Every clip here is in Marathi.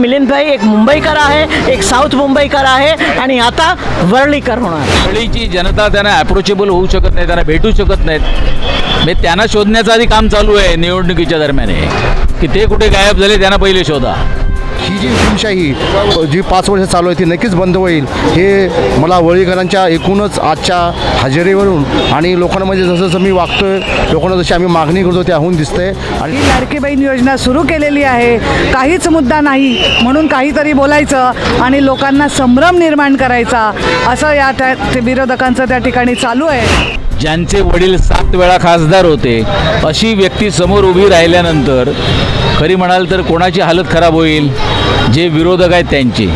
मिलिंदभाई एक मुंबईकर आहे एक साऊथ मुंबईकर आहे आणि आता वरळीकर होणार. वरळीची जनता त्यांना अप्रोचेबल होऊ शकत नाही त्यांना भेटू शकत नाहीत. म्हणजे त्यांना शोधण्याचं आधी काम चालू आहे निवडणुकीच्या दरम्यान. हे. की ते कुठे गायब झाले त्यांना पहिले शोधा. जी हुकुमशाही जी पाच वर्ष चालू आहे ती नक्कीच बंद होईल. हे मला वळीकरांच्या एकूणच आजच्या हजेरीवरून आणि लोकांमध्ये जसं जसं मी वागतोय लोकांना जशी आम्ही मागणी करतो त्याहून दिसतंय. आणि ही लाडकी बहीण योजना सुरू केलेली आहे. काहीच मुद्दा नाही म्हणून काहीतरी बोलायचं आणि लोकांना संभ्रम निर्माण करायचा असं या त्या विरोधकांचं त्या ठिकाणी चालू आहे. ज्यांचे वडील सात वेळा खासदार होते अशी व्यक्ती समोर उभी राहिल्यानंतर खरी म्हणाल तर कोणाची हालत खराब होईल? जे विरोधक आहेत त्यांची.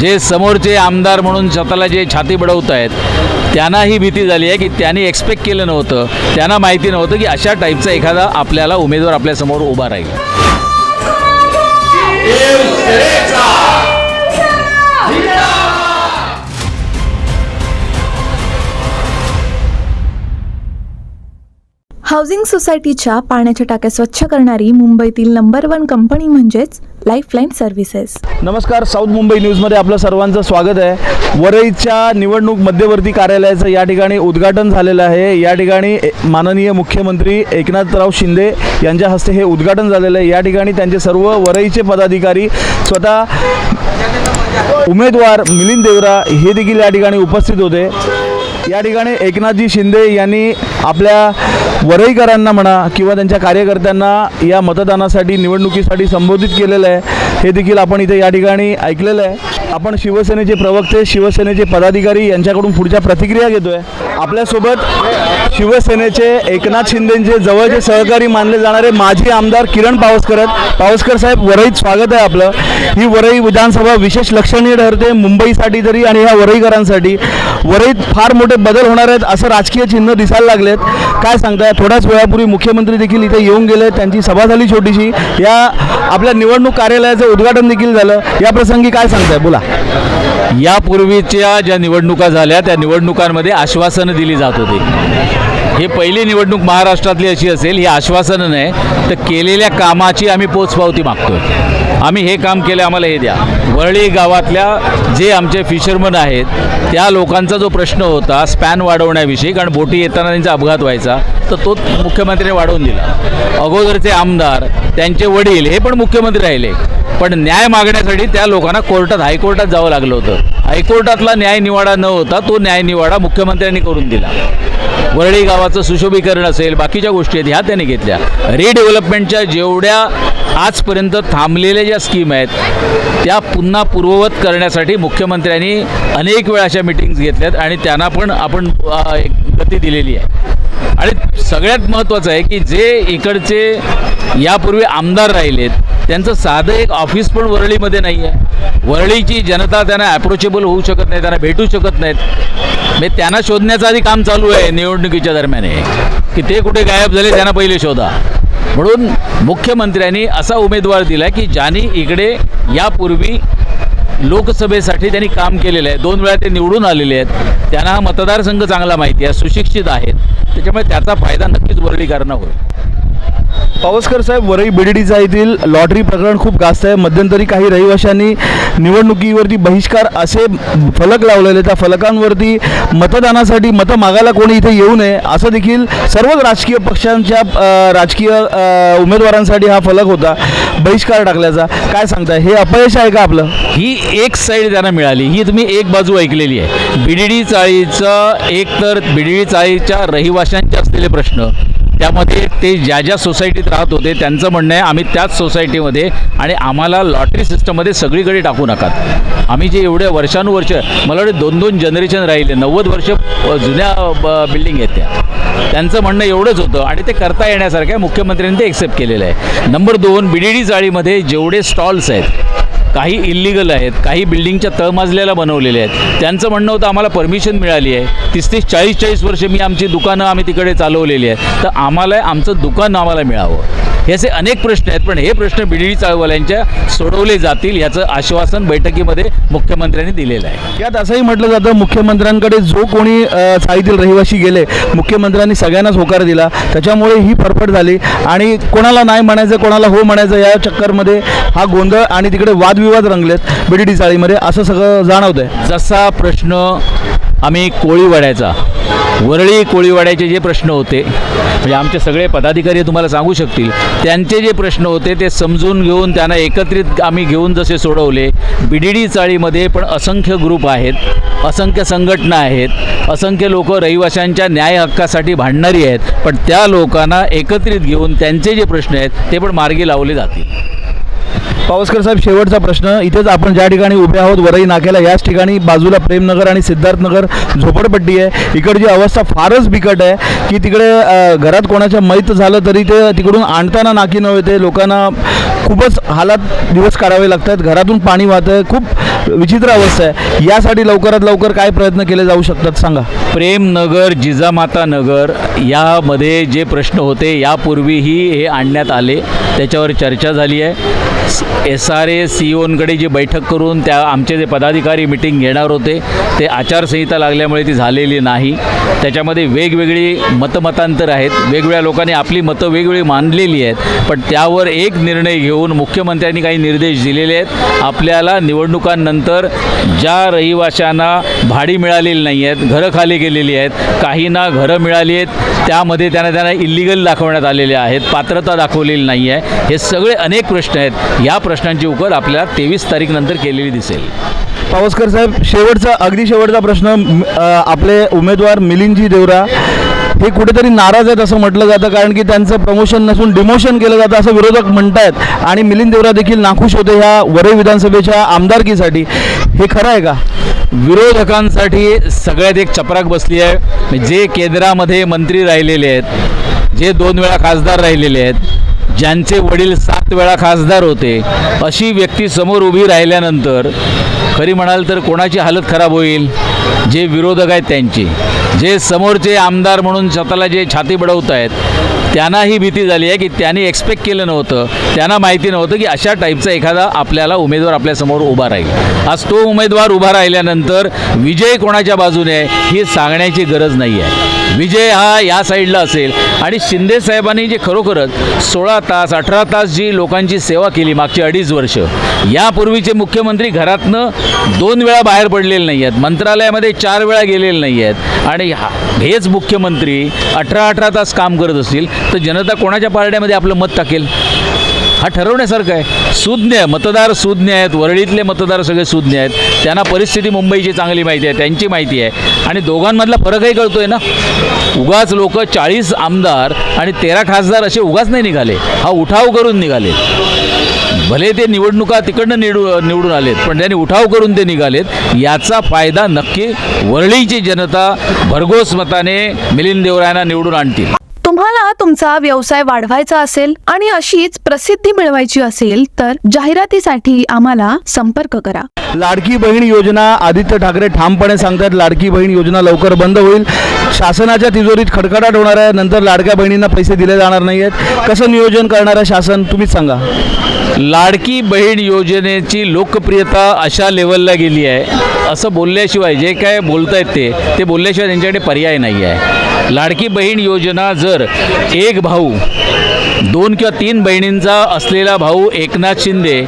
जे समोरचे आमदार म्हणून स्वतःला जे छाती बडवत आहेत त्यांना ही भीती झाली आहे की त्यांनी एक्सपेक्ट केलं नव्हतं. त्यांना माहिती नव्हतं की अशा टाईपचा एखादा आपल्याला उमेदवार आपल्यासमोर उभा राहील. हाऊसिंग सोसायटीच्या पाण्याच्या टाक्या स्वच्छ करणारी मुंबईतील नंबर वन कंपनी म्हणजेच लाईफलाईन सर्व्हिसेस नमस्कार साऊथ मुंबई न्यूजमध्ये आपलं सर्वांचं स्वागत आहे. वरईच्या निवडणूक मध्यवर्ती कार्यालयाचं या ठिकाणी उद्घाटन झालेलं आहे. या ठिकाणी माननीय मुख्यमंत्री एकनाथराव शिंदे यांच्या हस्ते हे उद्घाटन झालेलं आहे. या ठिकाणी त्यांचे सर्व वरईचे पदाधिकारी स्वतः उमेदवार मिलिंद देवरा हे देखील या ठिकाणी उपस्थित होते. या ठिकाणी एकनाथजी शिंदे यांनी आपल्या वरईकरांना म्हणा किंवा त्यांच्या कार्यकर्त्यांना या मतदानासाठी निवडणुकीसाठी संबोधित केलेलं आहे. हे देखील आपण इथे या ठिकाणी ऐकलेलं आहे. आपण शिवसेनेचे प्रवक्ते शिवसेनेचे पदाधिकारी यांच्याकडून पुढच्या प्रतिक्रिया घेतोय. आपल्यासोबत शिवसेनेचे एकनाथ शिंदेचे जवळचे सहकारी मानले जाणारे माजी आमदार किरण पावसकर पावसकर साहेब वरईत स्वागत आहे आपलं. ही वरई विधानसभा विशेष लक्षणीय ठरते मुंबईसाठी तरी आणि ह्या वरईकरांसाठी. वरईत फार मोठे बदल होणार आहेत असं राजकीय चिन्ह दिसायला लागलेत. काय सांगताय? थोड्याच वेळापूर्वी मुख्यमंत्री देखील इथे येऊन गेले त्यांची सभा झाली छोटीशी. या आपल्या निवडणूक कार्यालयाचं उद्घाटन देखील झालं. या प्रसंगी काय सांगताय? बोला. यापूर्वीच्या ज्या निवडणुका झाल्या त्या निवडणुकांमध्ये आश्वासनं दिली जात होती. ही पहिली निवडणूक महाराष्ट्रातली अशी असेल ही आश्वासनं नाही तर केलेल्या कामाची आम्ही पोचपावती मागतो आम्ही हे काम केलं आम्हाला हे द्या. वरळी गावातल्या जे आमचे फिशरमन आहेत त्या लोकांचा जो प्रश्न होता स्पॅन वाढवण्याविषयी कारण बोटी येताना त्यांचा अपघात व्हायचा तर तो मुख्यमंत्र्यांनी वाढवून दिला. अगोदरचे आमदार त्यांचे वडील हे पण मुख्यमंत्री राहिले. पण न्याय मागण्यासाठी त्या लोकांना कोर्टात हायकोर्टात जावं लागलं होतं. हायकोर्टातला न्याय निवाडा न होता तो न्याय निवाडा मुख्यमंत्र्यांनी करून दिला. वरळी गावाचं सुशोभीकरण असेल बाकीच्या गोष्टी आहेत ह्या त्यांनी घेतल्या. रिडेव्हलपमेंटच्या जेवढ्या आजपर्यंत थांबलेल्या ज्या स्कीम आहेत त्या पुन्हा पूर्ववत करण्यासाठी मुख्यमंत्र्यांनी अनेक वेळा अशा मिटिंग्स घेतल्यात आणि त्यांना पण आपण एक गती दिलेली आहे. आणि सगळ्यात महत्त्वाचं आहे की जे इकडचे यापूर्वी आमदार राहिलेत त्यांचं साधं एक ऑफिस पण वरळीमध्ये नाही आहे. वरळीची जनता त्यांना ॲप्रोचेबल होऊ शकत नाही त्यांना भेटू शकत नाहीत. म्हणजे त्यांना शोधण्याचं आधी काम चालू आहे निवडणुकीच्या दरम्यान. की ते कुठे गायब झाले त्यांना पहिले शोधा. म्हणून मुख्यमंत्र्यांनी असा उमेदवार दिला की ज्यांनी इकडे यापूर्वी लोकसभेसाठी त्यांनी काम केलेलं आहे. दोन वेळा ते निवडून आलेले आहेत. त्यांना हा मतदारसंघ चांगला माहिती आहे सुशिक्षित आहेत. त्याच्यामुळे त्याचा फायदा नक्कीच वरळीकरांना होईल. पावसकर साहेब वरई बीडीडीचा येथील लॉटरी प्रकरण खूप गास्त आहे. मध्यंतरी काही रहिवाशांनी निवडणुकीवरती बहिष्कार असे फलक लावलेले त्या फलकांवरती मतदानासाठी मतं मागायला कोणी इथे येऊ नये असं देखील सर्वच राजकीय पक्षांच्या राजकीय उमेदवारांसाठी हा फलक होता बहिष्कार टाकल्याचा. काय सांगताय? हे अपयश आहे का आपलं? ही एक साईड त्यांना मिळाली. ही तुम्ही एक बाजू ऐकलेली आहे. बिडिडी चाळीचं एक तर बिडिडी चाळीच्या रहिवाशांचे असलेले प्रश्न. त्यामध्ये ते ज्या ज्या सोसायटीत राहत होते त्यांचं म्हणणं आहे आम्ही त्याच सोसायटीमध्ये आणि आम्हाला लॉटरी सिस्टममध्ये सगळीकडे टाकू नकात. आम्ही जे एवढ्या वर्षानुवर्ष मला वाटतं दोन दोन जनरेशन राहिले नव्वद वर्ष जुन्या ब- बिल्डिंग आहेत त्या. त्यांचं म्हणणं एवढंच होतं आणि ते करता येण्यासारखं आहे. मुख्यमंत्र्यांनी ते एक्सेप्ट केलेलं आहे. नंबर दोन बिडीडी जाळीमध्ये जेवढे स्टॉल्स आहेत काही इल्लिगल आहेत काही बिल्डिंगच्या तळमजल्याला बनवलेले आहेत. त्यांचं म्हणणं होतं आम्हाला परमिशन मिळाली आहे. तीस तीस चाळीस चाळीस वर्ष मी आमची दुकानं आम्ही तिकडे चालवलेली आहेत. तर आम्हाला आमचं दुकान आम्हाला मिळावं. हे असे अनेक प्रश्न आहेत पण हे प्रश्न बीडीडी चळवळ्यांच्या सोडवले जातील याचं आश्वासन बैठकीमध्ये मुख्यमंत्र्यांनी दिलेलं आहे. यात असंही म्हटलं जातं मुख्यमंत्र्यांकडे जो कोणी चाळीतील रहिवासी गेले मुख्यमंत्र्यांनी सगळ्यांनाच होकार दिला. त्याच्यामुळे ही फरफट झाली. आणि कोणाला नाही म्हणायचं कोणाला हो म्हणायचं या चक्करमध्ये हा गोंधळ आणि तिकडे वादविवाद रंगलेत बीडीडी चाळीमध्ये असं सगळं जाणवतंय. जसा प्रश्न आम्ही कोळीवाड्याचा वरळी कोळीवाड्याचे जे प्रश्न होते म्हणजे आमचे सगळे पदाधिकारी तुम्हाला सांगू शकतील त्यांचे जे प्रश्न होते ते समजून घेऊन त्यांना एकत्रित आम्ही घेऊन जसे सोडवले बीडीडी चाळीमध्ये पण असंख्य ग्रुप आहेत असंख्य संघटना आहेत असंख्य लोक रहिवाशांच्या न्याय हक्कासाठी भांडणारी आहेत पण त्या लोकांना एकत्रित घेऊन त्यांचे जे प्रश्न आहेत ते पण मार्गी लावले जातील. पावसकर साहेब शेवटचा प्रश्न. इथेच आपण ज्या ठिकाणी उभे आहोत वरई नाक्याला याच ठिकाणी बाजूला प्रेमनगर आणि सिद्धार्थनगर झोपडपट्टी आहे. इकडची अवस्था फारच बिकट आहे की तिकडे घरात कोणाच्या मैत झालं तरी ते तिकडून आणताना नाकी न येते. लोकांना खूपच हालात दिवस काढावे लागतात. घरातून पाणी वाहतं आहे खूप विचित्र अवस्था आहे. यासाठी लवकरात लवकर काय प्रयत्न केले जाऊ शकतात सांगा. प्रेमनगर जिजामाता नगर यामध्ये जे प्रश्न होते यापूर्वीही हे आणण्यात आले. त्याच्यावर चर्चा झाली आहे. एस आर ए सी ओनकडे जी बैठक करून त्या आमचे जे पदाधिकारी मिटिंग घेणार होते ते आचारसंहिता लागल्यामुळे ती झालेली नाही. त्याच्यामध्ये वेगवेगळी मतमतांतर आहेत. वेगवेगळ्या लोकांनी आपली मतं वेगवेगळी मांडलेली आहेत. पण त्यावर एक निर्णय घेऊन मुख्यमंत्र्यांनी काही निर्देश दिलेले आहेत. आपल्याला निवडणुकांनंतर ज्या रहिवाशांना भाडी मिळालेली नाही आहेत घरं खाली गेलेली आहेत काहींना घरं मिळाली आहेत त्यामध्ये त्यांना त्यांना इलिगल दाखवण्यात आलेले आहेत पात्रता दाखवलेली नाही आहे हे सगळे अनेक प्रश्न आहेत. या प्रश्नांची उकल आपल्याला तेवीस तारीखनंतर केलेली दिसेल. पावसकर साहेब शेवटचा अगदी शेवटचा प्रश्न आपले उमेदवार मिलिंदजी देवरा हे कुठेतरी नाराज आहेत असं म्हटलं जातं कारण की त्यांचं प्रमोशन नसून डिमोशन केलं जातं असं विरोधक म्हणतायत. आणि मिलिंद देवरा देखील नाखुश होते ह्या वरई विधानसभेच्या आमदारकीसाठी. हे खरं आहे का? विरोधकांसाठी सगळ्यात एक चपराक बसली आहे. जे केंद्रामध्ये मंत्री राहिलेले आहेत जे दोन वेळा खासदार राहिलेले आहेत ज्यांचे वडील सात वेळा खासदार होते अशी व्यक्ती समोर उभी राहिल्यानंतर खरी म्हणाल तर कोणाची हालत खराब होईल? जे विरोधक आहेत त्यांची. जे समोरचे आमदार म्हणून स्वतःला जे छाती बडवत आहेत त्यांना ही भीती झाली आहे की त्यांनी एक्सपेक्ट केलं नव्हतं. त्यांना माहिती नव्हतं की अशा टाईपचा एखादा आपल्याला उमेदवार आपल्यासमोर उभा राहील. आज तो उमेदवार उभा राहिल्यानंतर विजय कोणाच्या बाजूने आहे ही सांगण्याची गरज नाही आहे विजय हा या साईडला असेल. आणि शिंदे साहेबांनी जे खरोखरच सोळा तास अठरा तास जी लोकांची सेवा केली मागची अडीच वर्ष यापूर्वीचे मुख्यमंत्री घरातनं दोन वेळा बाहेर पडलेले नाही आहेत मंत्रालयामध्ये चार वेळा गेलेले नाही आहेत आणि हा- हेच मुख्यमंत्री अठरा अठरा तास काम करत असतील तर जनता कोणाच्या पारड्यामध्ये आपलं मत टाकेल? हा ठरवण्यासारखं आहे. सुज्ञ मतदार सुज्ञ आहेत. वरळीतले मतदार सगळे सुज्ञ आहेत. त्यांना परिस्थिती मुंबईची चांगली माहिती आहे. त्यांची माहिती आहे. आणि दोघांमधला फरकही कळतोय ना? उगाच लोक चाळीस आमदार आणि तेरा खासदार असे उगाच नाही निघाले. हा उठाव करून निघाले भले ते निवडणुका तिकडनं निवडू निवडून आलेत पण त्यांनी उठाव करून ते निघालेत. याचा फायदा नक्की वरळीची जनता भरघोस मताने मिलिंद देवरायांना निवडून आणतील. तुम्हाला तुमचा व्यवसाय वाढवायचा असेल आणि अशीच प्रसिद्धी मिळवायची असेल तर जाहिरातीसाठी आम्हाला संपर्क करा. लाडकी बहीण योजना आदित्य ठाकरे ठामपणे सांगतात लाडकी बहीण योजना लवकर बंद होईल. शासनाच्या तिजोरीत खडखडाट होणार आहे नंतर लाडक्या बहिणींना पैसे दिले जाणार नाही आहेत कसं नियोजन करणार आहे शासन तुम्हीच सांगा. लाडकी बहीण योजनेची लोकप्रियता अशा लेवलला गेली आहे. असं बोलल्याशिवाय जे काय बोलतायत ते ते बोलल्याशिवाय त्यांच्याकडे पर्याय नाही आहे. लाडकी बहीण योजना जर एक भाऊ दोन किंवा तीन बहिणींचा असलेला भाऊ एकनाथ शिंदे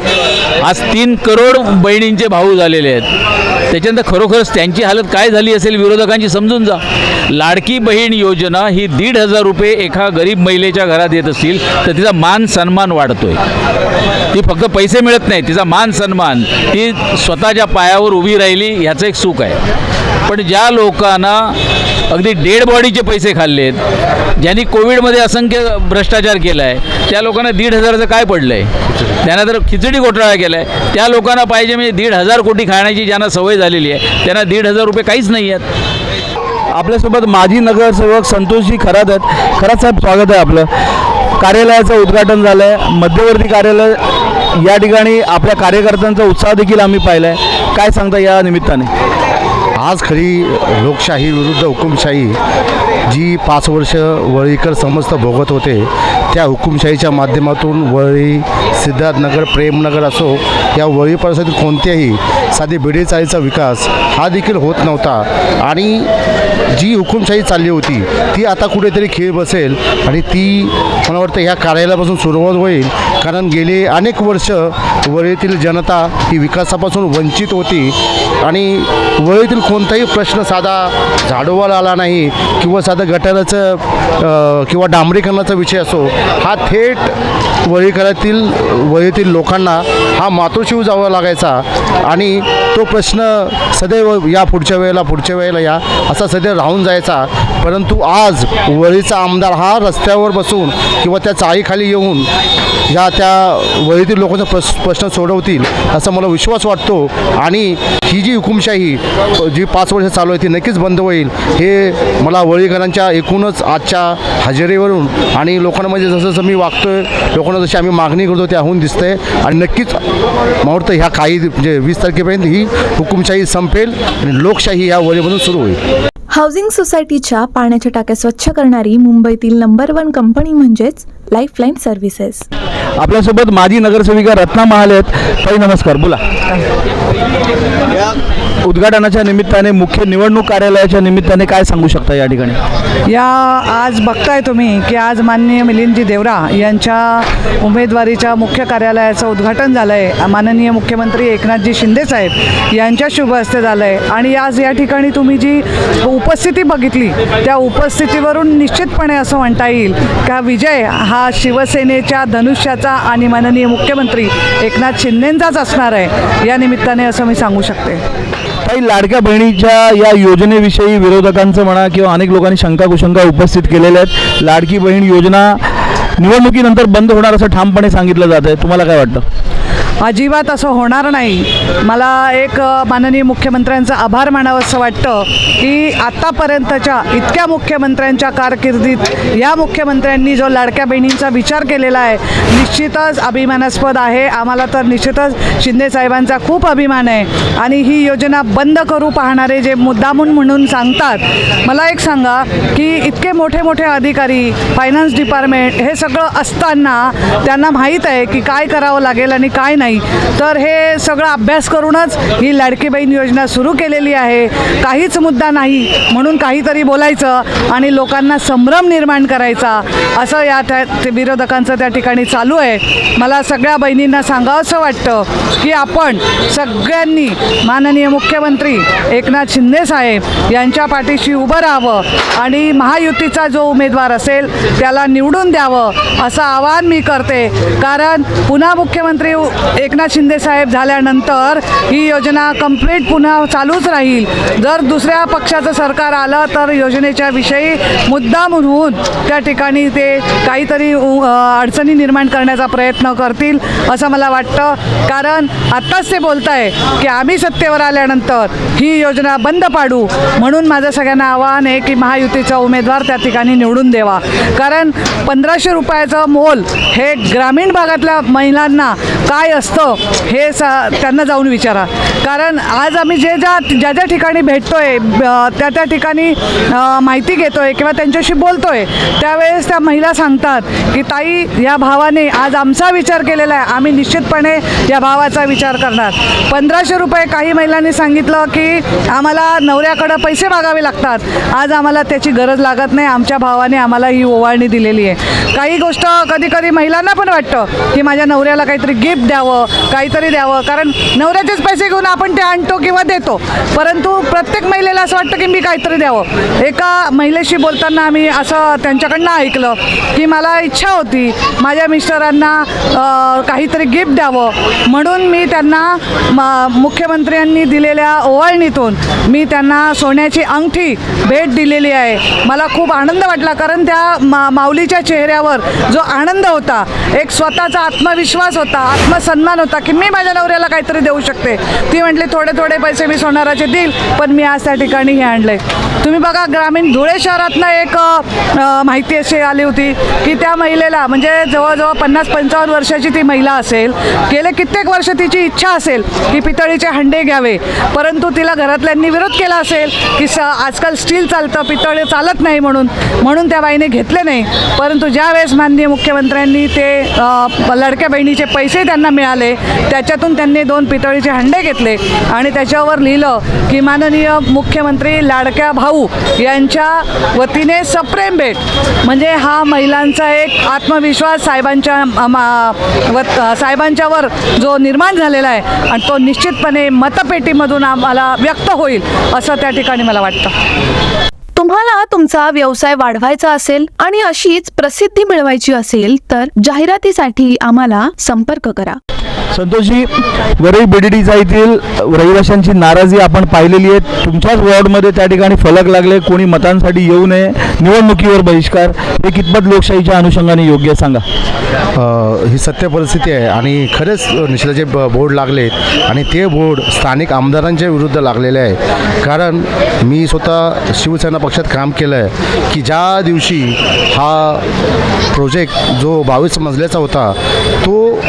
आज तीन करोड बहिणींचे भाऊ झालेले आहेत. त्याच्यानंतर खरोखरच त्यांची हालत काय झाली असेल विरोधकांची समजून जा. लाडकी बहीण योजना ही दीड हजार रुपये एका गरीब महिलेच्या घरात येत असतील तर तिचा मान सन्मान वाढतोय. ती फक्त पैसे मिळत नाही तिचा मान सन्मान. ती स्वतःच्या पायावर उभी राहिली ह्याचं एक सुख आहे. पण ज्या लोकांना अगदी डेड बॉडीचे पैसे खाल्लेत. ज्यांनी कोविडमध्ये असंख्य भ्रष्टाचार केला आहे त्या लोकांना दीड हजाराचं काय पडलं आहे त्यांना तर खिचडी घोटाळा केला आहे त्या लोकांना पाहिजे म्हणजे दीड हजार कोटी खाण्याची ज्यांना सवय झालेली आहे त्यांना दीड हजार रुपये काहीच नाही आहेत. आपल्यासोबत माजी नगरसेवक संतोषजी खरात आहेत खरात साहेब स्वागत आहे आपलं. कार्यालयाचं उद्घाटन झालं आहे मध्यवर्ती कार्यालय या ठिकाणी आपल्या कार्यकर्त्यांचा उत्साह देखील आम्ही पाहिला आहे काय सांगता या निमित्ताने? आज खरी लोकशाही विरुद्ध हुकुमशाही जी पाच वर्ष वळीकर समस्त भोगत होते त्या हुकुमशाहीच्या माध्यमातून वळी सिद्धार्थनगर प्रेमनगर असो या वळी परिसरातील कोणत्याही साधी बेडी चाळीचा विकास हा देखील होत नव्हता. आणि जी हुकुमशाही चालली होती ती आता कुठेतरी खीळ बसेल आणि ती मला वाटतं ह्या कार्यालयापासून सुरुवात होईल कारण गेले अनेक वर्ष वळीतील जनता ही विकासापासून वंचित होती. आणि वळीतील कोणताही प्रश्न साधा झाडोवाला आला नाही किंवा साधं गटाराचं किंवा डांबरीकरणाचा विषय असो हा थेट वळीकरातील वळीतील लोकांना हा मातोशिव जावा लागायचा. आणि तो प्रश्न सदैव या पुढच्या वेळेला पुढच्या वेळेला या असा सदैव राहून जायचा. परंतु आज वळीचा आमदार हा रस्त्यावर बसून किंवा त्या चाळीखाली येऊन ह्या त्या वळीतील लोकांचा प्रश प्रश्न सोडवतील असा मला विश्वास वाटतो. आणि ही जी हुकुमशाही जी पाच वर्ष चालू आहे ती नक्कीच बंद होईल. हे मला वळीकरांच्या एकूणच आजच्या हजेरीवरून आणि लोकांमध्ये जसं जसं मी वागतोय लोकांना जशी आम्ही मागणी करतो त्याहून दिसतंय. आणि नक्कीच मुहूर्त ह्या काही म्हणजे वीस तारखेपर्यंत ही हुकुमशाही संपेल आणि लोकशाही या वळीमधून सुरू होईल. हाऊसिंग सोसायटीच्या पाण्याच्या टाक्या स्वच्छ करणारी मुंबईतील नंबर वन कंपनी म्हणजेच लाईफलाईन सर्व्हिसेस आपल्यासोबत माजी नगरसेविका रत्ना महाल आहेत. ताई नमस्कार बोला. या उद्घाटनाच्या निमित्ताने मुख्य निवडणूक कार्यालयाच्या निमित्ताने काय सांगू शकता या ठिकाणी? या आज बघताय तुम्ही की आज माननीय मिलिंदजी देवरा यांच्या उमेदवारीच्या मुख्य कार्यालयाचं उद्घाटन झालं आहे माननीय मुख्यमंत्री एकनाथजी शिंदेसाहेब यांच्या शुभ हस्ते झालं आहे आणि आज या ठिकाणी तुम्ही जी उपस्थिती बघितली त्या उपस्थितीवरून निश्चितपणे असं म्हणता येईल का विजय हा शिवसेनेच्या धनुष्याचा आणि माननीय मुख्यमंत्री एकनाथ शिंदेंचाच असणार आहे या निमित्ताने असं मी सांगू शकते. काही लाडक्या बहिणीच्या या योजनेविषयी विरोधकांचं म्हणा किंवा अनेक लोकांनी शंका कुशंका उपस्थित केलेल्या आहेत. लाडकी बहीण योजना निवडणुकीनंतर बंद होणार असं ठामपणे सांगितलं जात आहे. तुम्हाला काय वाटतं? अजिबात असं होणार नाही. मला एक माननीय मुख्यमंत्र्यांचा आभार मानावंसं वाटतं की आत्तापर्यंतच्या इतक्या मुख्यमंत्र्यांच्या कारकिर्दीत या मुख्यमंत्र्यांनी जो लाडक्या बहिणींचा विचार केलेला आहे निश्चितच अभिमानास्पद आहे. आम्हाला तर निश्चितच शिंदेसाहेबांचा खूप अभिमान आहे. आणि ही योजना बंद करू पाहणारे जे मुद्दामून म्हणून सांगतात मला एक सांगा की इतके मोठे मोठे अधिकारी फायनान्स डिपार्टमेंट हे सगळं असताना त्यांना माहीत आहे की काय करावं लागेल आणि काय नाही. तर हे सगळं अभ्यास करूनच ही लाडकी बहीण योजना सुरू केलेली आहे. काहीच मुद्दा नाही. म्हणून काहीतरी बोलायचं आणि लोकांना संभ्रम निर्माण करायचा असं या त्या विरोधकांचं त्या ठिकाणी चालू आहे. मला सगळ्या बहिणींना सांगावंसं वाटतं की आपण सगळ्यांनी माननीय मुख्यमंत्री एकनाथ शिंदे साहेब यांच्या पाठीशी उभं राहावं आणि महायुतीचा जो उमेदवार असेल त्याला निवडून द्यावं असं आवाहन मी करते. कारण पुन्हा मुख्यमंत्री उ- एकनाथ शिंदे साहेब झाल्यानंतर ही योजना कंप्लीट पुन्हा चालूच राहील. जर दुसऱ्या पक्षाचं सरकार आलं तर योजनेच्या विषयी मुद्दा म्हणून त्या ठिकाणी ते काहीतरी उ- अडचणी निर्माण करण्याचा प्रयत्न करतील असं मला वाटतं. कारण आत्ताच ते बोलत आहे की आम्ही सत्तेवर आल्यानंतर ही योजना बंद पाडू. म्हणून माझं सगळ्यांना आवाहन आहे की महायुतीचा उमेदवार त्या ठिकाणी निवडून देवा कारण पंधराशे रुपयाचं मोल हे ग्रामीण भागातल्या महिलांना काय असतं? हे स त्यांना जाऊन विचारा. कारण आज आम्ही जे ज्या ज्या ज्या ठिकाणी भेटतोय आहे त्या त्या ठिकाणी माहिती माहिती घेतोय किंवा त्यांच्याशी बोलतोय त्यावेळेस त्या महिला सांगतात की ताई या भावाने आज आमचा विचार केलेला आहे. आम्ही निश्चितपणे या भावाचा विचार करणार. पंधराशे रुपये काही महिलांनी सांगितलं की आम्हाला नवऱ्याकडं पैसे मागावे लागतात. आज आम्हाला त्याची गरज लागत नाही. आमच्या भावाने आम्हाला ही ओवाळणी दिलेली आहे. काही गोष्ट कधी कधी महिलांना पण वाटतं की माझ्या नवऱ्याला काहीतरी गिफ्ट द्यावं काहीतरी द्यावं. कारण नवऱ्याचेच पैसे घेऊन आपण ते आणतो किंवा देतो. परंतु प्रत्येक महिलेला असं वाटतं की मी काहीतरी द्यावं. एका महिलेशी बोलताना आम्ही असं त्यांच्याकडनं ऐकलं की मला इच्छा होती माझ्या मिस्टरांना काहीतरी गिफ्ट द्यावं. म्हणून मी त्यांना म- मुख्यमंत्र्यांनी दिलेल्या ओवाळणीतून मी त्यांना सोन्याची अंगठी भेट दिलेली आहे. मला खूप आनंद वाटला कारण त्या मा माऊलीच्या चेहऱ्यावर जो आनंद होता एक स्वतःचा आत्मविश्वास होता आत्मसन्मान अभिमान होता की मी माझ्या नवऱ्याला काहीतरी देऊ शकते. ती म्हटली थोडे थोडे पैसे मी सोनाराचे देईल पण मी आज त्या ठिकाणी हे आणले तुम्ही बघा ग्रामीण धुळे शहरातनं एक माहिती अशी आली होती की त्या महिलेला म्हणजे जवळजवळ पन्नास पंचावन्न वर्षाची ती महिला असेल गेले कित्येक वर्ष तिची इच्छा असेल की पितळीचे हंडे घ्यावे परंतु तिला घरातल्यांनी विरोध केला असेल की स आजकाल स्टील चालतं पितळ चालत नाही म्हणून म्हणून त्या बाईने घेतले नाही. परंतु ज्यावेळेस माननीय मुख्यमंत्र्यांनी ते लडक्या बहिणीचे पैसे त्यांना मिळाले त्याच्यातून त्यांनी दोन पितळीचे हंडे घेतले आणि त्याच्यावर लिहिलं की माननीय मुख्यमंत्री लाडक्या भाऊ यांच्या वतीने सप्रेम भेट म्हणजे हा महिलांचा एक आत्मविश्वास साहेबांच्या मा- वत साहेबांच्यावर जो निर्माण झालेला आहे आणि तो निश्चितपणे मतपेटीमधून आम्हाला व्यक्त होईल असं त्या ठिकाणी मला वाटतं. तुम्हाला तुमचा व्यवसाय वाढवायचा असेल आणि अशीच प्रसिद्धी मिळवायची असेल तर जाहिरातीसाठी आम्हाला संपर्क करा. संतोषजी वरळी बीडीडीचा येथील रहिवाशांची नाराजी आपण पाहिलेली आहे. तुमच्याच वॉर्डमध्ये त्या ठिकाणी फलक लागले. कोणी मतांसाठी येऊ नये. निवडणुकीवर बहिष्कार. हे कितपत लोकशाहीच्या अनुषंगाने योग्य सांगा. ही सत्य परिस्थिती आहे आणि खरेच निषेधाचे ब बोर्ड लागलेत आणि ते बोर्ड स्थानिक आमदारांच्या विरुद्ध लागलेले आहे. कारण मी स्वतः शिवसेना पक्षात काम केलं आहे की ज्या दिवशी हा प्रोजेक्ट जो बावीस मजल्याचा होता तो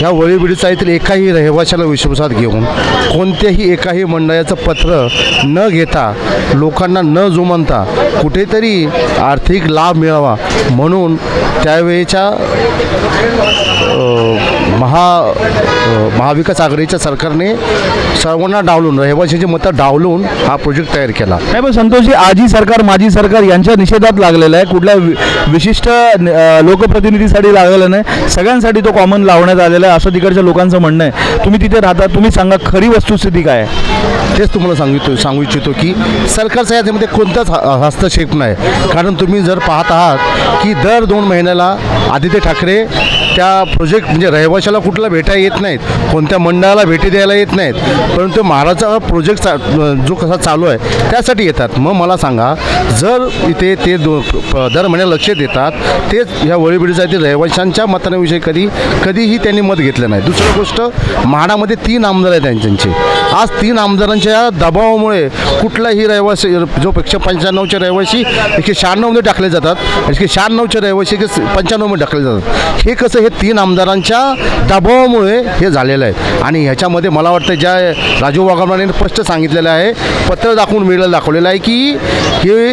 ह्या वळीबिडीचा येथील एकाही रहिवाशाला विश्वासात घेऊन कोणत्याही एकाही मंडळाचं पत्र न घेता लोकांना न जुमानता कुठेतरी आर्थिक लाभ मिळावा म्हणून त्यावेळेच्या महा महाविकास आघाडीच्या सरकारने सर्वांना डावलून रहिवाशांची मतं डावलून हा प्रोजेक्ट तयार केला. नाही पण संतोषजी आजी सरकार माजी सरकार यांच्या निषेधात लागलेला आहे. कुठल्या विशिष्ट लोकप्रतिनिधीसाठी लागलेलं नाही. सगळ्यांसाठी तो कॉमन लावण्यात आलेला आहे. असं तिकडच्या लोकांचं म्हणणं आहे. तुम्ही तिथे राहता तुम्ही सांगा खरी वस्तुस्थिती काय आहे? तेच तुम्हाला सांगितो सांगू इच्छितो की सरकारचा याच्यामध्ये कोणताच ह- हस्तक्षेप नाही. कारण तुम्ही जर पाहत आहात की दर दोन महिन्याला आदित्य ठाकरे त्या प्रोजेक्ट म्हणजे रहिवाशाला कुठला भेटा येत नाहीत कोणत्या मंडळाला भेटी द्यायला येत नाहीत परंतु महाराजचा प्रोजेक्ट चा जो कसा चालू आहे त्यासाठी येतात. मग मला सांगा जर इथे ते दो दर महिन्याला लक्ष देतात तेच ह्या वळीबिडीचा रहिवाशांच्या मतांविषयी कधी कधीही त्यांनी मत घेतलं नाही. दुसरी गोष्ट म्हाडामध्ये तीन आमदार आहेत त्यांचे. आज तीन आमदारांच्या दबावामुळे कुठलाही रहिवासी जो एकशे पंच्याण्णवचे रहिवासी एकशे शहाण्णवमध्ये टाकले जातात. एकशे शहाण्णवचे रहिवासी एकशे पंच्याण्णवमध्ये टाकले जातात. हे कसं हे तीन आमदारांच्या दबावामुळे हे झालेलं आहे. आणि ह्याच्यामध्ये मला वाटतं ज्या राजू वाघमाने स्पष्ट सांगितलेलं आहे पत्र दाखवून मिळालं दाखवलेलं आहे की हे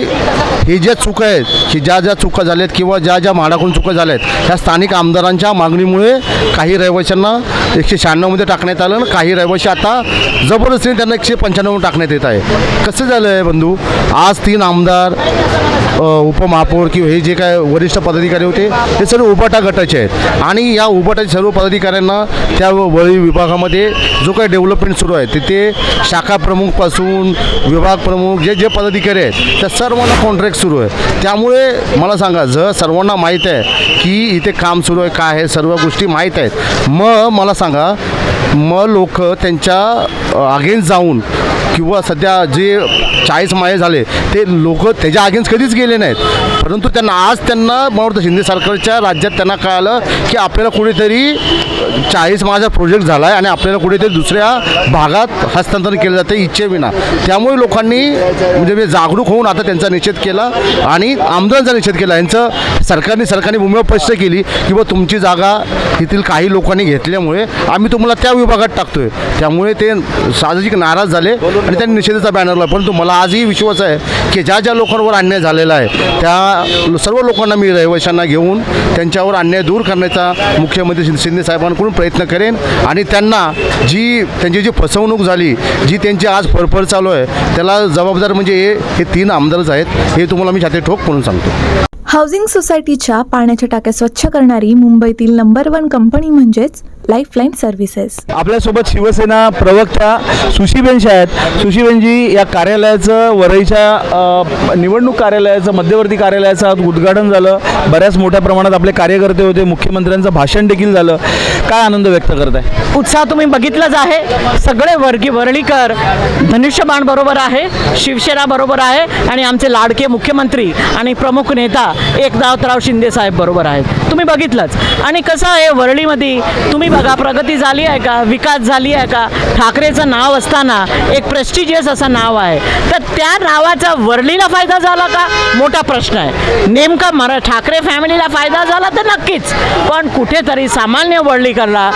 हे ज्या चुका आहेत की ज्या ज्या चुका झाल्यात किंवा ज्या ज्या म्हाडाकडून चुका आहेत ह्या स्थानिक आमदारांच्या मागणीमुळे काही रहिवाशांना एकशे शहाण्णवमध्ये टाकण्यात आलं आणि काही रहिवाशी आता जबरदस्तीने त्यांना एकशे पंच्याण्णव टाकण्यात येत आहे. कसं झालं आहे बंधू? आज तीन आमदार उपमहापौर किंवा हे जे काय वरिष्ठ पदाधिकारी होते ते सर्व उबाटा गटाचे आहेत. आणि या उबाटाच्या सर्व पदाधिकाऱ्यांना त्या वळी विभागामध्ये जो काही डेव्हलपमेंट सुरू आहे तिथे शाखा प्रमुखपासून विभाग प्रमुख जे जे पदाधिकारी आहेत त्या सर्वांना कॉन्ट्रॅक्ट सुरू आहे. त्यामुळे मला सांगा जर सर्वांना माहीत आहे की इथे काम सुरू आहे काय आहे सर्व गोष्टी माहीत आहेत मग मला सांगा मग लोक त्यांच्या अगेन्स्ट जाऊन किंवा सध्या जे चाळीस माये झाले ते लोक त्याच्या अगेन्स्ट कधीच गेले नाहीत. परंतु त्यांना आज त्यांना मला वाटतं शिंदे सरकारच्या राज्यात त्यांना कळालं की आपल्याला कुठेतरी चाळीस माझा प्रोजेक्ट झाला आहे आणि आपल्याला कुठेतरी दुसऱ्या भागात हस्तांतरण केलं जातं इच्छेविना त्यामुळे लोकांनी म्हणजे जागरूक होऊन आता त्यांचा निषेध केला आणि आमदारांचा निषेध केला. यांचं सरकारने सरकारने भूमिका स्पष्ट केली की बा तुमची जागा येथील काही लोकांनी घेतल्यामुळे आम्ही तुम्हाला त्या विभागात टाकतोय. त्यामुळे ते साहजिक नाराज झाले आणि त्यांनी निषेधाचा बॅनरला परंतु मला आजही विश्वास आहे की ज्या ज्या लोकांवर अन्याय झालेला आहे त्या सर्व लोकांना मी रहिवाशांना घेऊन त्यांच्यावर अन्याय दूर करण्याचा मुख्यमंत्री शिंदे साहेबांकडून प्रयत्न करेन. आणि त्यांना जी त्यांची जी फसवणूक झाली जी त्यांची आज फरफर चालू आहे त्याला जबाबदार म्हणजे हे हे तीन आमदारच आहेत हे तुम्हाला मी छाती ठोक म्हणून सांगतो. हाऊसिंग सोसायटीच्या पाण्याच्या टाक्या स्वच्छ करणारी मुंबईतील नंबर वन कंपनी म्हणजेच लाईफलाईन सर्व्हिसेस आपल्यासोबत शिवसेना प्रवक्त्या सुशीबेनशी आहेत. सुशीबेनजी या कार्यालयाचं वरईच्या निवडणूक कार्यालयाचं मध्यवर्ती कार्यालयाचं आज उद्घाटन झालं. बऱ्याच मोठ्या प्रमाणात आपले कार्यकर्ते होते. मुख्यमंत्र्यांचं भाषण देखील झालं. काय आनंद व्यक्त करत आहे उत्साह तुम्ही बघितलाच आहे. सगळे वर्गी वरळीकर धनुष्यबाण बरोबर आहे शिवसेना बरोबर आहे आणि आमचे लाडके मुख्यमंत्री आणि प्रमुख नेता एकनाथराव शिंदे साहेब बरोबर आहेत. तुम्ही बघितलंच. आणि कसं आहे वरळीमध्ये तुम्ही तुम्ही बघा प्रगती झाली आहे का? विकास झाली आहे का? ठाकरेचं नाव असताना एक प्रेस्टिजियस असं नाव आहे. तर त्या नावाचा वर्लीला फायदा झाला का? मोठा प्रश्न आहे. नेमका मरा ठाकरे फॅमिलीला फायदा झाला तर नक्कीच. पण कुठेतरी सामान्य वर्लीकरला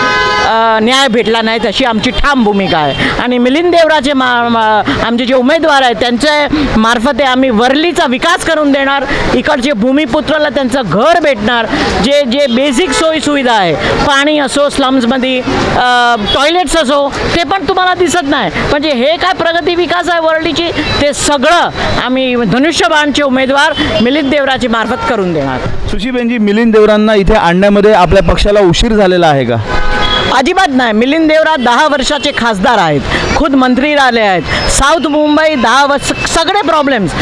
न्याय भेटला नाही तशी आमची ठाम भूमिका आहे. आणि मिलिंद देवराचे मा मा- आमचे जे उमेदवार आहेत त्यांच्या मार्फते आम्ही वर्लीचा विकास करून देणार. इकडचे भूमिपुत्राला त्यांचं घर भेटणार. जे जे बेसिक सोयी सुविधा आहे पाणी असो स्लम्समध्ये टॉयलेट्स असो ते पण तुम्हाला दिसत नाही. म्हणजे हे काय प्रगती विकास आहे वर्लीची ते सगळं आम्ही धनुष्यबाणचे उमेदवार मिलिंद देवराची मार्फत करून देणार. सुशीबेनजी मिलिंद देवरांना इथे आणण्यामध्ये आपल्या पक्षाला उशीर झालेला आहे का? अजिबात नाही. मिलिंद देवरा दहा वर्षाचे खासदार आहेत. खुद मंत्री राहिले आहेत. साऊथ मुंबई दहा वर्ष सगळे प्रॉब्लेम्स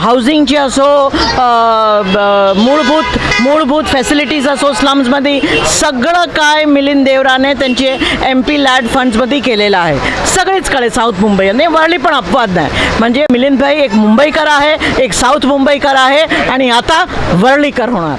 हाऊसिंगचे असो ब- मूलभूत मूलभूत फॅसिलिटीज असो स्लम्समध्ये सगळं काय मिलिंद देवराने त्यांचे एम पी लॅड फंड्समध्ये केलेलं आहे. सगळेच कळे साऊथ मुंबई. आणि वरली पण अपवाद नाही. म्हणजे मिलिंदभाई एक मुंबईकर आहे एक साऊथ मुंबईकर आहे आणि आता वरळीकर होणार.